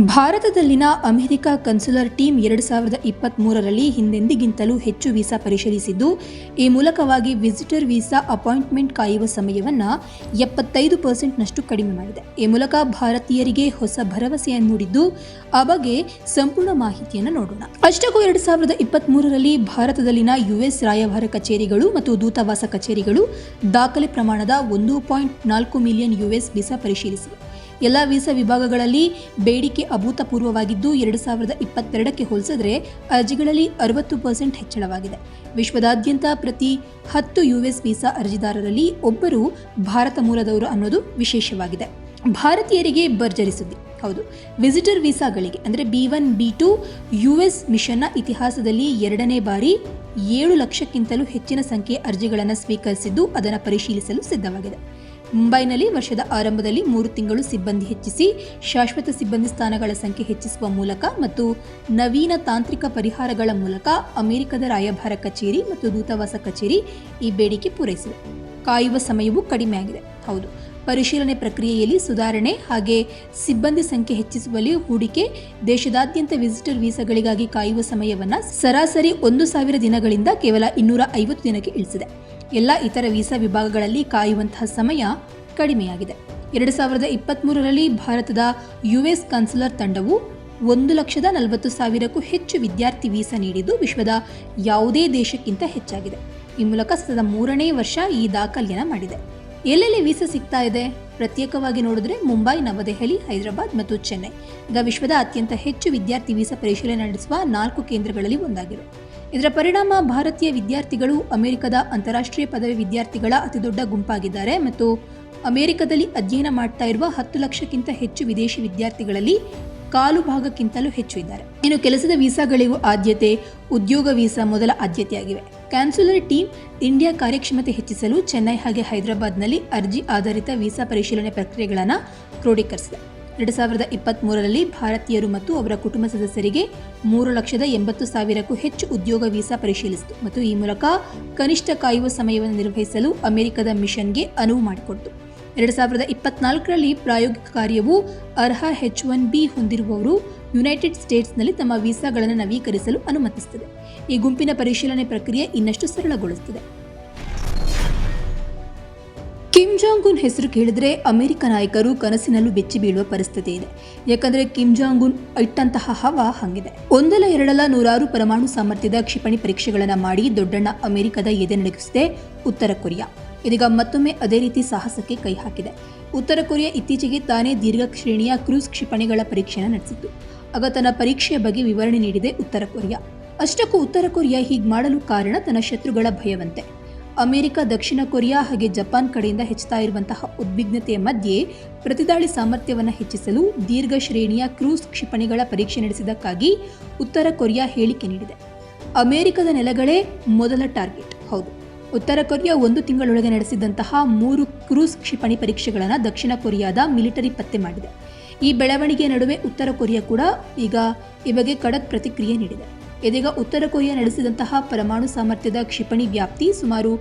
ಭಾರತದಲ್ಲಿನ America ಕನ್ಸುಲರ್ team ಎರಡು ಸಾವಿರದ ಇಪ್ಪತ್ತ್ಮೂರರಲ್ಲಿ ಹಿಂದೆಂದಿಗಿಂತಲೂ ಹೆಚ್ಚು ವೀಸಾ ಪರಿಶೀಲಿಸಿದ್ದು, ಈ ಮೂಲಕವಾಗಿ ವಿಸಿಟರ್ ವೀಸಾ ಅಪಾಯಿಂಟ್ಮೆಂಟ್ ಕಾಯುವ ಸಮಯವನ್ನು ಎಪ್ಪತ್ತೈದು ಪರ್ಸೆಂಟ್ನಷ್ಟು ಕಡಿಮೆ ಮಾಡಿದೆ. ಈ ಮೂಲಕ ಭಾರತೀಯರಿಗೆ ಹೊಸ ಭರವಸೆಯನ್ನು ನೀಡಿದ್ದು, ಆ ಬಗ್ಗೆ ಸಂಪೂರ್ಣ ಮಾಹಿತಿಯನ್ನು ನೋಡೋಣ. ಅಷ್ಟಕ್ಕೂ ಎರಡು ಸಾವಿರದ ಇಪ್ಪತ್ತ್ಮೂರರಲ್ಲಿ ಭಾರತದಲ್ಲಿನ ಯುಎಸ್ ರಾಯಭಾರ ಕಚೇರಿಗಳು ಮತ್ತು ದೂತಾವಾಸ ಕಚೇರಿಗಳು ದಾಖಲೆ ಪ್ರಮಾಣದ ಒಂದು ಪಾಯಿಂಟ್ ನಾಲ್ಕು ಮಿಲಿಯನ್ ಯುಎಸ್ ವೀಸಾ ಪರಿಶೀಲಿಸಿವೆ. ಎಲ್ಲ ವೀಸಾ ವಿಭಾಗಗಳಲ್ಲಿ ಬೇಡಿಕೆ ಅಭೂತಪೂರ್ವವಾಗಿದ್ದು, ಎರಡು ಸಾವಿರದ ಇಪ್ಪತ್ತೆರಡಕ್ಕೆ ಹೋಲಿಸಿದ್ರೆ ಅರ್ಜಿಗಳಲ್ಲಿ ಅರವತ್ತು ಪರ್ಸೆಂಟ್ ಹೆಚ್ಚಳವಾಗಿದೆ. ವಿಶ್ವದಾದ್ಯಂತ ಪ್ರತಿ ಹತ್ತು ಯುಎಸ್ ವೀಸಾ ಅರ್ಜಿದಾರರಲ್ಲಿ ಒಬ್ಬರು ಭಾರತ ಮೂಲದವರು ಅನ್ನೋದು ವಿಶೇಷವಾಗಿದೆ. ಭಾರತೀಯರಿಗೆ ಭರ್ಜರಿ ಸುದ್ದಿ. ಹೌದು, ವಿಸಿಟರ್ ವೀಸಾಗಳಿಗೆ, ಅಂದರೆ B one, B two US S ಮಿಷನ್ನ ಇತಿಹಾಸದಲ್ಲಿ ಎರಡನೇ ಬಾರಿ ಏಳು ಲಕ್ಷಕ್ಕಿಂತಲೂ ಹೆಚ್ಚಿನ ಸಂಖ್ಯೆ ಅರ್ಜಿಗಳನ್ನು ಸ್ವೀಕರಿಸಿದ್ದು ಅದನ್ನು ಪರಿಶೀಲಿಸಲು ಸಿದ್ಧವಾಗಿದೆ. ಮುಂಬೈನಲ್ಲಿ ವರ್ಷದ ಆರಂಭದಲ್ಲಿ ಮೂರು ತಿಂಗಳು ಸಿಬ್ಬಂದಿ ಹೆಚ್ಚಿಸಿ, ಶಾಶ್ವತ ಸಿಬ್ಬಂದಿ ಸ್ಥಾನಗಳ ಸಂಖ್ಯೆ ಹೆಚ್ಚಿಸುವ ಮೂಲಕ ಮತ್ತು ನವೀನ ತಾಂತ್ರಿಕ ಪರಿಹಾರಗಳ ಮೂಲಕ ಅಮೆರಿಕದ ರಾಯಭಾರ ಕಚೇರಿ ಮತ್ತು ದೂತಾವಾಸ ಕಚೇರಿ ಈ ಬೇಡಿಕೆ ಪೂರೈಸಿದೆ ಕಾಯುವ ಸಮಯವೂ ಕಡಿಮೆಯಾಗಿದೆ ಹೌದು, ಪರಿಶೀಲನೆ ಪ್ರಕ್ರಿಯೆಯಲ್ಲಿ ಸುಧಾರಣೆ ಹಾಗೆ ಸಿಬ್ಬಂದಿ ಸಂಖ್ಯೆ ಹೆಚ್ಚಿಸುವಲ್ಲಿ ಹೂಡಿಕೆ, ದೇಶದಾದ್ಯಂತ ವಿಸಿಟರ್ ವೀಸಾಗಳಿಗಾಗಿ ಕಾಯುವ ಸಮಯವನ್ನು ಸರಾಸರಿ ಒಂದು ಸಾವಿರ ದಿನಗಳಿಂದ ಕೇವಲ ಇನ್ನೂರ ಐವತ್ತು ದಿನಕ್ಕೆ ಇಳಿಸಿದೆ. ಎಲ್ಲ ಇತರ ವೀಸಾ ವಿಭಾಗಗಳಲ್ಲಿ ಕಾಯುವಂತಹ ಸಮಯ ಕಡಿಮೆಯಾಗಿದೆ. ಎರಡು ಸಾವಿರದ ಇಪ್ಪತ್ತ್ಮೂರರಲ್ಲಿ ಭಾರತದ ಯುಎಸ್ ಕನ್ಸುಲರ್ ತಂಡವು ಒಂದು ಲಕ್ಷದ ನಲವತ್ತು ಸಾವಿರಕ್ಕೂ ಹೆಚ್ಚು ವಿದ್ಯಾರ್ಥಿ ವೀಸಾ ನೀಡಿದ್ದು ವಿಶ್ವದ ಯಾವುದೇ ದೇಶಕ್ಕಿಂತ ಹೆಚ್ಚಾಗಿದೆ. ಈ ಮೂಲಕ ಸತತ ಮೂರನೇ ವರ್ಷ ಈ ದಾಖಲೆಯನ್ನು ಮಾಡಿದೆ. ಎಲ್ಲೆಲ್ಲಿ ವೀಸಾ ಸಿಗ್ತಾ ಇದೆ? ಪ್ರತ್ಯೇಕವಾಗಿ ನೋಡಿದ್ರೆ ಮುಂಬೈ, ನವದೆಹಲಿ, ಹೈದರಾಬಾದ್ ಮತ್ತು ಚೆನ್ನೈ. ಈಗ ವಿಶ್ವದ ಅತ್ಯಂತ ಹೆಚ್ಚು ವಿದ್ಯಾರ್ಥಿ ವೀಸಾ ಪರಿಶೀಲನೆ ನಡೆಸುವ ನಾಲ್ಕು ಕೇಂದ್ರಗಳಲ್ಲಿ ಒಂದಾಗಿವೆ ಇದರ ಪರಿಣಾಮ ಭಾರತೀಯ ವಿದ್ಯಾರ್ಥಿಗಳು, ಅಮೆರಿಕದ ಅಂತಾರಾಷ್ಟ್ರೀಯ ಪದವಿ ವಿದ್ಯಾರ್ಥಿಗಳ ಅತಿದೊಡ್ಡ ಗುಂಪಾಗಿದ್ದಾರೆ ಮತ್ತು ಅಮೆರಿಕದಲ್ಲಿ ಅಧ್ಯಯನ ಮಾಡ್ತಾ ಇರುವ ಹತ್ತು ಲಕ್ಷಕ್ಕಿಂತ ಹೆಚ್ಚು ವಿದೇಶಿ ವಿದ್ಯಾರ್ಥಿಗಳಲ್ಲಿ ಕಾಲು ಭಾಗಕ್ಕಿಂತಲೂ ಹೆಚ್ಚು ಇದ್ದಾರೆ. ಇನ್ನು ಕೆಲಸದ ವೀಸಾಗಳಿಗೂ ಆದ್ಯತೆ, ಉದ್ಯೋಗ ವೀಸಾ ಮೊದಲ ಆದ್ಯತೆಯಾಗಿವೆ. ಕ್ಯಾನ್ಸುಲರ್ ಟೀಮ್ ಇಂಡಿಯಾ ಕಾರ್ಯಕ್ಷಮತೆ ಹೆಚ್ಚಿಸಲು ಚೆನ್ನೈ ಹಾಗೆ ಹೈದರಾಬಾದ್ನಲ್ಲಿ ಅರ್ಜಿ ಆಧಾರಿತ ವೀಸಾ ಪರಿಶೀಲನೆ ಪ್ರಕ್ರಿಯೆಗಳನ್ನು ಕ್ರೋಢೀಕರಿಸಿದೆ ಎರಡು ಸಾವಿರದ ಇಪ್ಪತ್ತ್ಮೂರರಲ್ಲಿ ಭಾರತೀಯರು ಮತ್ತು ಅವರ ಕುಟುಂಬ ಸದಸ್ಯರಿಗೆ ಮೂರು ಲಕ್ಷದ ಎಂಬತ್ತು ಸಾವಿರಕ್ಕೂ ಹೆಚ್ಚು ಉದ್ಯೋಗ ವೀಸಾ ಪರಿಶೀಲಿಸಿತು ಮತ್ತು ಈ ಮೂಲಕ ಕನಿಷ್ಠ ಕಾಯುವ ಸಮಯವನ್ನು ನಿರ್ವಹಿಸಲು ಅಮೆರಿಕದ ಮಿಷನ್ಗೆ ಅನುವು ಮಾಡಿಕೊಡ್ತು. ಎರಡು ಸಾವಿರದ ಇಪ್ಪತ್ನಾಲ್ಕರಲ್ಲಿ ಪ್ರಾಯೋಗಿಕ ಕಾರ್ಯವು ಅರ್ಹ ಹೆಚ್ ಒನ್ ಬಿ ಹೊಂದಿರುವವರು ಯುನೈಟೆಡ್ ಸ್ಟೇಟ್ಸ್ನಲ್ಲಿ ತಮ್ಮ ವೀಸಾಗಳನ್ನು ನವೀಕರಿಸಲು ಅನುಮತಿಸುತ್ತದೆ. ಈ ಗುಂಪಿನ ಪರಿಶೀಲನೆ ಪ್ರಕ್ರಿಯೆ ಇನ್ನಷ್ಟು ಸರಳಗೊಳಿಸುತ್ತದೆ. ಕಿಮ್ ಜಾಂಗ್ ಉನ್ ಹೆಸರು ಕೇಳಿದ್ರೆ ಅಮೆರಿಕ ನಾಯಕರು ಕನಸಿನಲ್ಲೂ ಬೆಚ್ಚಿ ಬೀಳುವ ಪರಿಸ್ಥಿತಿ ಇದೆ. ಯಾಕಂದ್ರೆ ಕಿಮ್ ಜಾಂಗ್ ಉನ್ ಇಟ್ಟಂತಹ ಹವಾ ಹಂಗಿದೆ. ಒಂದಲ್ಲ ಎರಡಲ್ಲ ನೂರಾರು ಪರಮಾಣು ಸಾಮರ್ಥ್ಯದ ಕ್ಷಿಪಣಿ ಪರೀಕ್ಷೆಗಳನ್ನು ಮಾಡಿ ದೊಡ್ಡಣ್ಣ ಅಮೆರಿಕದ ಎದೆ ನಡುಗಿಸಿದೆ ಉತ್ತರ ಕೊರಿಯಾ. ಇದೀಗ ಮತ್ತೊಮ್ಮೆ ಅದೇ ರೀತಿ ಸಾಹಸಕ್ಕೆ ಕೈ ಹಾಕಿದೆ. ಉತ್ತರ ಕೊರಿಯಾ ಇತ್ತೀಚೆಗೆ ತಾನೇ ದೀರ್ಘ ಶ್ರೇಣಿಯ ಕ್ರೂಸ್ ಕ್ಷಿಪಣಿಗಳ ಪರೀಕ್ಷೆಯನ್ನು ನಡೆಸಿತ್ತು. ಆಗ ತನ್ನ ಪರೀಕ್ಷೆಯ ಬಗ್ಗೆ ವಿವರಣೆ ನೀಡಿದೆ ಉತ್ತರ ಕೊರಿಯಾ. ಅಷ್ಟಕ್ಕೂ ಉತ್ತರ ಕೊರಿಯಾ ಹೀಗೆ ಮಾಡಲು ಕಾರಣ ತನ್ನ ಶತ್ರುಗಳ ಭಯವಂತೆ. ಅಮೆರಿಕ, ದಕ್ಷಿಣ ಕೊರಿಯಾ ಹಾಗೆ ಜಪಾನ್ ಕಡೆಯಿಂದ ಹೆಚ್ಚುತ್ತಾ ಇರುವಂತಹ ಉದ್ವಿಗ್ನತೆಯ ಮಧ್ಯೆ ಪ್ರತಿದಾಳಿ ಸಾಮರ್ಥ್ಯವನ್ನು ಹೆಚ್ಚಿಸಲು ದೀರ್ಘ ಶ್ರೇಣಿಯ ಕ್ರೂಸ್ ಕ್ಷಿಪಣಿಗಳ ಪರೀಕ್ಷೆ ನಡೆಸಿದ್ದಕ್ಕಾಗಿ ಉತ್ತರ ಕೊರಿಯಾ ಹೇಳಿಕೆ ನೀಡಿದೆ. ಅಮೆರಿಕದ ನೆಲಗಳೇ ಮೊದಲ ಟಾರ್ಗೆಟ್. ಹೌದು. ಉತ್ತರ ಕೊರಿಯಾ ಒಂದು ತಿಂಗಳೊಳಗೆ ನಡೆಸಿದಂತಹ ಮೂರು ಕ್ರೂಸ್ ಕ್ಷಿಪಣಿ ಪರೀಕ್ಷೆಗಳನ್ನು ದಕ್ಷಿಣ ಕೊರಿಯಾದ ಮಿಲಿಟರಿ ಪತ್ತೆ ಮಾಡಿದೆ. ಈ ಬೆಳವಣಿಗೆಯ ನಡುವೆ ಉತ್ತರ ಕೊರಿಯಾ ಕೂಡ ಈಗ ಈ ಬಗ್ಗೆ ಖಡಕ್ ಪ್ರತಿಕ್ರಿಯೆ ನೀಡಿದೆ. ಇದೀಗ ಉತ್ತರ ಕೊರಿಯಾ ನಡೆಸಿದಂತಹ ಪರಮಾಣು ಸಾಮರ್ಥ್ಯದ ಕ್ಷಿಪಣಿ ವ್ಯಾಪ್ತಿ ಸುಮಾರು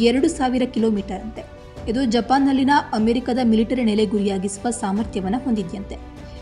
ಎರಡು ಸಾವಿರ ಕಿಲೋಮೀಟರ್ ಅಂತೆ ಇದು ಜಪಾನ್ನಲ್ಲಿನ ಅಮೆರಿಕದ ಮಿಲಿಟರಿ ನೆಲೆ ಗುರಿಯಾಗಿಸುವ ಸಾಮರ್ಥ್ಯವನ್ನು ಹೊಂದಿದೆಯಂತೆ.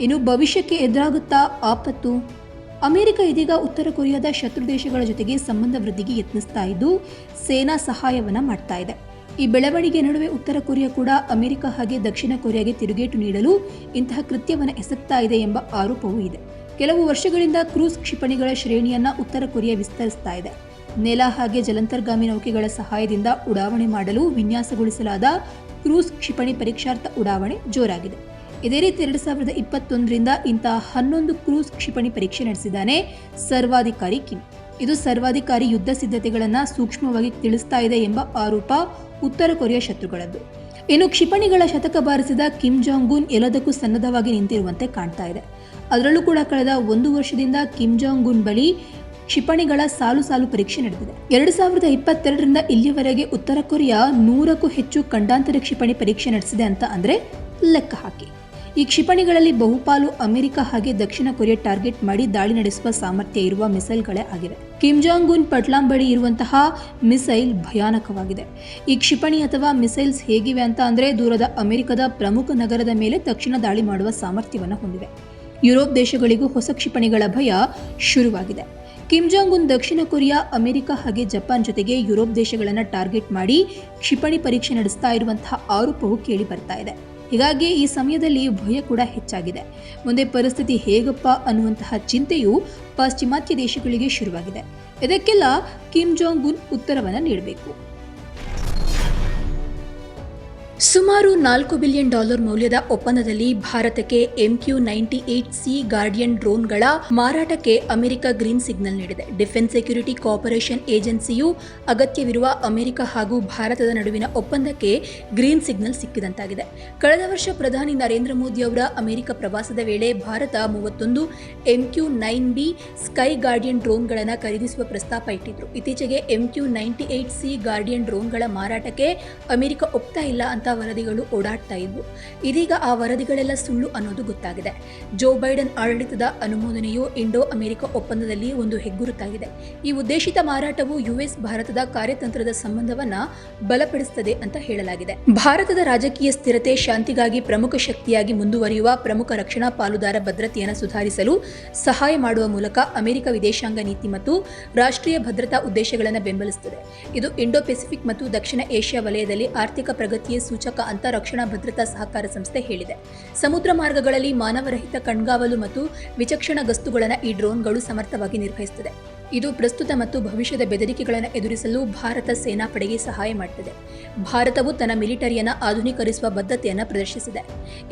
ಇನ್ನು ಭವಿಷ್ಯಕ್ಕೆ ಎದುರಾಗುತ್ತಾ ಆಪತ್ತು ಅಮೆರಿಕ ಇದೀಗ ಉತ್ತರ ಕೊರಿಯಾದ ಶತ್ರು ದೇಶಗಳ ಜೊತೆಗೆ ಸಂಬಂಧ ವೃದ್ಧಿಗೆ ಯತ್ನಿಸ್ತಾ ಇದ್ದು, ಸೇನಾ ಸಹಾಯವನ್ನು ಮಾಡ್ತಾ ಇದೆ. ಈ ಬೆಳವಣಿಗೆ ನಡುವೆ ಉತ್ತರ ಕೊರಿಯಾ ಕೂಡ ಅಮೆರಿಕ ಹಾಗೆ ದಕ್ಷಿಣ ಕೊರಿಯಾಗೆ ತಿರುಗೇಟು ನೀಡಲು ಇಂತಹ ಕೃತ್ಯವನ್ನು ಎಸಗ್ತಾ ಇದೆ ಎಂಬ ಆರೋಪವೂ ಇದೆ. ಕೆಲವು ವರ್ಷಗಳಿಂದ ಕ್ರೂಸ್ ಕ್ಷಿಪಣಿಗಳ ಶ್ರೇಣಿಯನ್ನು ಉತ್ತರ ಕೊರಿಯಾ ವಿಸ್ತರಿಸ್ತಾ ಇದೆ. ನೆಲ ಹಾಗೆ ಜಲಂತರ್ಗಾಮಿ ನೌಕೆಗಳ ಸಹಾಯದಿಂದ ಉಡಾವಣೆ ಮಾಡಲು ವಿನ್ಯಾಸಗೊಳಿಸಲಾದ ಕ್ರೂಸ್ ಕ್ಷಿಪಣಿ ಪರೀಕ್ಷಾರ್ಥ ಉಡಾವಣೆ ಜೋರಾಗಿದೆ. ಇದೇ ರೀತಿ ಎರಡು ಸಾವಿರದ ಇಪ್ಪತ್ತೊಂದರಿಂದ ಇಂತಹ ಹನ್ನೊಂದು ಕ್ರೂಸ್ ಕ್ಷಿಪಣಿ ಪರೀಕ್ಷೆ ನಡೆಸಿದ್ದಾನೆ ಸರ್ವಾಧಿಕಾರಿ ಕಿಮ್. ಇದು ಸರ್ವಾಧಿಕಾರಿ ಯುದ್ಧ ಸಿದ್ಧತೆಗಳನ್ನು ಸೂಕ್ಷ್ಮವಾಗಿ ತಿಳಿಸ್ತಾ ಇದೆ ಎಂಬ ಆರೋಪ ಉತ್ತರ ಕೊರಿಯಾ ಶತ್ರುಗಳದ್ದು. ಇನ್ನು ಕ್ಷಿಪಣಿಗಳ ಶತಕ ಬಾರಿಸಿದ ಕಿಮ್ ಜಾಂಗ್ ಉನ್ ಎಲ್ಲದಕ್ಕೂ ಸನ್ನದ್ಧವಾಗಿ ನಿಂತಿರುವಂತೆ ಕಾಣ್ತಾ ಇದೆ. ಅದರಲ್ಲೂ ಕೂಡ ಕಳೆದ ಒಂದು ವರ್ಷದಿಂದ ಕಿಮ್ ಜಾಂಗ್ ಉನ್ ಬಳಿ ಕ್ಷಿಪಣಿಗಳ ಸಾಲು ಸಾಲು ಪರೀಕ್ಷೆ ನಡೆದಿದೆ. ಎರಡು ಸಾವಿರದ ಇಪ್ಪತ್ತೆರಡರಿಂದ ಇಲ್ಲಿಯವರೆಗೆ ಉತ್ತರ ಕೊರಿಯಾ ನೂರಕ್ಕೂ ಹೆಚ್ಚು ಖಂಡಾಂತರ ಕ್ಷಿಪಣಿ ಪರೀಕ್ಷೆ ನಡೆಸಿದೆ ಅಂತ ಅಂದ್ರೆ ಲೆಕ್ಕ ಹಾಕಿ. ಈ ಕ್ಷಿಪಣಿಗಳಲ್ಲಿ ಬಹುಪಾಲು ಅಮೆರಿಕ ಹಾಗೆ ದಕ್ಷಿಣ ಕೊರಿಯಾ ಟಾರ್ಗೆಟ್ ಮಾಡಿ ದಾಳಿ ನಡೆಸುವ ಸಾಮರ್ಥ್ಯ ಇರುವ ಮಿಸೈಲ್ಗಳೇ ಆಗಿವೆ. ಕಿಮ್ ಜಾಂಗ್ ಉನ್ ಪಟ್ಲಾಂ ಬಳಿ ಇರುವಂತಹ ಮಿಸೈಲ್ ಭಯಾನಕವಾಗಿದೆ. ಈ ಕ್ಷಿಪಣಿ ಅಥವಾ ಮಿಸೈಲ್ಸ್ ಹೇಗಿವೆ ಅಂತ ಅಂದ್ರೆ ದೂರದ ಅಮೆರಿಕದ ಪ್ರಮುಖ ನಗರದ ಮೇಲೆ ತಕ್ಷಣ ದಾಳಿ ಮಾಡುವ ಸಾಮರ್ಥ್ಯವನ್ನು ಹೊಂದಿವೆ ಯುರೋಪ್ ದೇಶಗಳಿಗೂ ಹೊಸ ಕ್ಷಿಪಣಿಗಳ ಭಯ ಶುರುವಾಗಿದೆ. ಕಿಮ್ ಜಾಂಗ್ ಉನ್ ದಕ್ಷಿಣ ಕೊರಿಯಾ, ಅಮೆರಿಕ ಹಾಗೆ ಜಪಾನ್ ಜೊತೆಗೆ ಯುರೋಪ್ ದೇಶಗಳನ್ನು ಟಾರ್ಗೆಟ್ ಮಾಡಿ ಕ್ಷಿಪಣಿ ಪರೀಕ್ಷೆ ನಡೆಸ್ತಾ ಇರುವಂತಹ ಆರೋಪವು ಕೇಳಿ ಬರ್ತಾ ಇದೆ. ಹೀಗಾಗಿ ಈ ಸಮಯದಲ್ಲಿ ಭಯ ಕೂಡ ಹೆಚ್ಚಾಗಿದೆ. ಮುಂದೆ ಪರಿಸ್ಥಿತಿ ಹೇಗಪ್ಪ ಅನ್ನುವಂತಹ ಚಿಂತೆಯು ಪಾಶ್ಚಿಮಾತ್ಯ ದೇಶಗಳಿಗೆ ಶುರುವಾಗಿದೆ. ಇದಕ್ಕೆಲ್ಲ ಕಿಮ್ ಜಾಂಗ್ ಉನ್ ಉತ್ತರವನ್ನು ನೀಡಬೇಕು. ಸುಮಾರು ನಾಲ್ಕು ಬಿಲಿಯನ್ ಡಾಲರ್ ಮೌಲ್ಯದ ಒಪ್ಪಂದದಲ್ಲಿ ಭಾರತಕ್ಕೆ MQ ninety eight C Guardian ಡ್ರೋನ್ಗಳ ಮಾರಾಟಕ್ಕೆ ಅಮೆರಿಕ ಗ್ರೀನ್ ಸಿಗ್ನಲ್ ನೀಡಿದೆ. ಡಿಫೆನ್ಸ್ ಸೆಕ್ಯೂರಿಟಿ ಕಾರ್ಪೊರೇಷನ್ ಏಜೆನ್ಸಿಯು ಅಗತ್ಯವಿರುವ ಅಮೆರಿಕ ಹಾಗೂ ಭಾರತದ ನಡುವಿನ ಒಪ್ಪಂದಕ್ಕೆ ಗ್ರೀನ್ ಸಿಗ್ನಲ್ ಸಿಕ್ಕಿದಂತಾಗಿದೆ. ಕಳೆದ ವರ್ಷ ಪ್ರಧಾನಿ ನರೇಂದ್ರ ಮೋದಿ ಅವರ ಅಮೆರಿಕ ಪ್ರವಾಸದ ವೇಳೆ ಭಾರತ ಮೂವತ್ತೊಂದು MQ nine B sky Guardian ಡ್ರೋನ್ಗಳನ್ನು ಖರೀದಿಸುವ ಪ್ರಸ್ತಾಪ ಇಟ್ಟಿದ್ರು. ಇತ್ತೀಚೆಗೆ MQ ninety eight C Guardian ಡ್ರೋನ್ಗಳ ಮಾರಾಟಕ್ಕೆ ಅಮೆರಿಕ ಒಪ್ತಾ ಇಲ್ಲ ಅಂತ ವರದಿಗಳು ಓಡಾಡ್ತಾ ಇದ್ವು. ಇದೀಗ ಆ ವರದಿಗಳೆಲ್ಲ ಸುಳ್ಳು ಅನ್ನೋದು ಗೊತ್ತಾಗಿದೆ. ಜೋ ಬೈಡನ್ ಆಡಳಿತದ ಅನುಮೋದನೆಯು ಇಂಡೋ ಅಮೆರಿಕ ಒಪ್ಪಂದದಲ್ಲಿ ಒಂದು ಹೆಗ್ಗುರುತಾಗಿದೆ. ಈ ಉದ್ದೇಶಿತ ಮಾರಾಟವು ಯುಎಸ್ ಭಾರತದ ಕಾರ್ಯತಂತ್ರದ ಸಂಬಂಧವನ್ನ ಬಲಪಡಿಸುತ್ತದೆ ಅಂತ ಹೇಳಲಾಗಿದೆ. ಭಾರತದ ರಾಜಕೀಯ ಸ್ಥಿರತೆ, ಶಾಂತಿಗಾಗಿ ಪ್ರಮುಖ ಶಕ್ತಿಯಾಗಿ ಮುಂದುವರಿಯುವ ಪ್ರಮುಖ ರಕ್ಷಣಾ ಪಾಲುದಾರ ಭದ್ರತೆಯನ್ನು ಸುಧಾರಿಸಲು ಸಹಾಯ ಮಾಡುವ ಮೂಲಕ ಅಮೆರಿಕ ವಿದೇಶಾಂಗ ನೀತಿ ಮತ್ತು ರಾಷ್ಟ್ರೀಯ ಭದ್ರತಾ ಉದ್ದೇಶಗಳನ್ನು ಬೆಂಬಲಿಸುತ್ತದೆ ಇದು ಇಂಡೋ ಪೆಸಿಫಿಕ್ ಮತ್ತು ದಕ್ಷಿಣ ಏಷ್ಯಾ ವಲಯದಲ್ಲಿ ಆರ್ಥಿಕ ಪ್ರಗತಿಯ ಸೂಚಕ ಅಂತ ರಕ್ಷಣಾ ಭದ್ರತಾ ಸಹಕಾರ ಸಂಸ್ಥೆ ಹೇಳಿದೆ. ಸಮುದ್ರ ಮಾರ್ಗಗಳಲ್ಲಿ ಮಾನವರಹಿತ ಕಣ್ಗಾವಲು ಮತ್ತು ವಿಚಕ್ಷಣ ಗಸ್ತುಗಳನ್ನು ಈ ಡ್ರೋನ್ಗಳು ಸಮರ್ಥವಾಗಿ ನಿರ್ವಹಿಸುತ್ತದೆ ಇದು ಪ್ರಸ್ತುತ ಮತ್ತು ಭವಿಷ್ಯದ ಬೆದರಿಕೆಗಳನ್ನು ಎದುರಿಸಲು ಭಾರತ ಸೇನಾಪಡೆಗೆ ಸಹಾಯ ಮಾಡುತ್ತದೆ ಭಾರತವು ತನ್ನ ಮಿಲಿಟರಿಯನ್ನು ಆಧುನೀಕರಿಸುವ ಬದ್ಧತೆಯನ್ನು ಪ್ರದರ್ಶಿಸಿದೆ.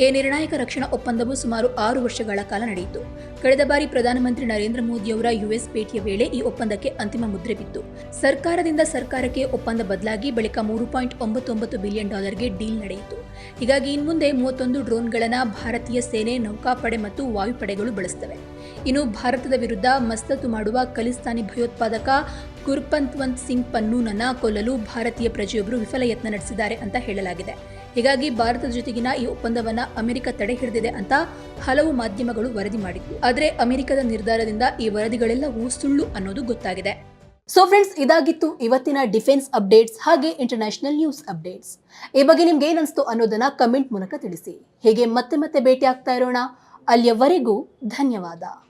ಈ ನಿರ್ಣಾಯಕ ರಕ್ಷಣಾ ಒಪ್ಪಂದವು ಸುಮಾರು ಆರು ವರ್ಷಗಳ ಕಾಲ ನಡೆಯಿತು. ಕಳೆದ ಬಾರಿ ಪ್ರಧಾನಮಂತ್ರಿ ನರೇಂದ್ರ ಮೋದಿಯವರ ಯುಎಸ್ ಭೇಟಿಯ ವೇಳೆ ಈ ಒಪ್ಪಂದಕ್ಕೆ ಅಂತಿಮ ಮುದ್ರೆ ಬಿತ್ತು. ಸರ್ಕಾರದಿಂದ ಸರ್ಕಾರಕ್ಕೆ ಒಪ್ಪಂದ ಬದಲಾಗಿ ಬಳಿಕ ಮೂರು ಪಾಯಿಂಟ್ ಒಂಬತ್ತೊಂಬತ್ತು ಬಿಲಿಯನ್ ಡಾಲರ್ಗೆ ಡೀಲ್ ನಡೆಯಿತು. ಹೀಗಾಗಿ ಇನ್ಮುಂದೆ ಮೂವತ್ತೊಂದು ಡ್ರೋನ್ಗಳನ್ನು ಭಾರತೀಯ ಸೇನೆ, ನೌಕಾಪಡೆ ಮತ್ತು ವಾಯುಪಡೆಗಳು ಬಳಸುತ್ತವೆ ಇನ್ನು ಭಾರತದ ವಿರುದ್ಧ ಮಸ್ತತು ಮಾಡುವ ಖಲಿಸ್ತಾನಿ ಭಯೋತ್ಪಾದಕ ಗುರ್ಪಂತ್ವಂತ್ ಸಿಂಗ್ ಪನ್ನೂನನ್ನ ಕೊಲ್ಲಲು ಭಾರತೀಯ ಪ್ರಜೆಯೊಬ್ಬರು ವಿಫಲ ಯತ್ನ ನಡೆಸಿದ್ದಾರೆ ಅಂತ ಹೇಳಲಾಗಿದೆ. ಹೀಗಾಗಿ ಭಾರತದ ಜೊತೆಗಿನ ಈ ಒಪ್ಪಂದವನ್ನ ಅಮೆರಿಕ ತಡೆ ಹಿಡಿದಿದೆ ಅಂತ ಹಲವು ಮಾಧ್ಯಮಗಳು ವರದಿ ಮಾಡಿತ್ತು ಆದರೆ ಅಮೆರಿಕದ ನಿರ್ಧಾರದಿಂದ ಈ ವರದಿಗಳೆಲ್ಲವೂ ಸುಳ್ಳು ಅನ್ನೋದು ಗೊತ್ತಾಗಿದೆ. ಸೊ ಫ್ರೆಂಡ್ಸ್ ಇದಾಗಿತ್ತು ಇವತ್ತಿನ ಡಿಫೆನ್ಸ್ ಅಪ್ಡೇಟ್ಸ್ ಹಾಗೆ ಇಂಟರ್ನ್ಯಾಷನಲ್ ನ್ಯೂಸ್ ಅಪ್ಡೇಟ್ಸ್. ಈ ಬಗ್ಗೆ ನಿಮ್ಗೆ ಏನನ್ಸ್ತು ಅನ್ನೋದನ್ನ ಕಮೆಂಟ್ ಮೂಲಕ ತಿಳಿಸಿ. ಹೇಗೆ ಮತ್ತೆ ಮತ್ತೆ ಭೇಟಿ ಆಗ್ತಾ ಇರೋಣ. ಅಲ್ಲಿಯವರೆಗೂ ಧನ್ಯವಾದ.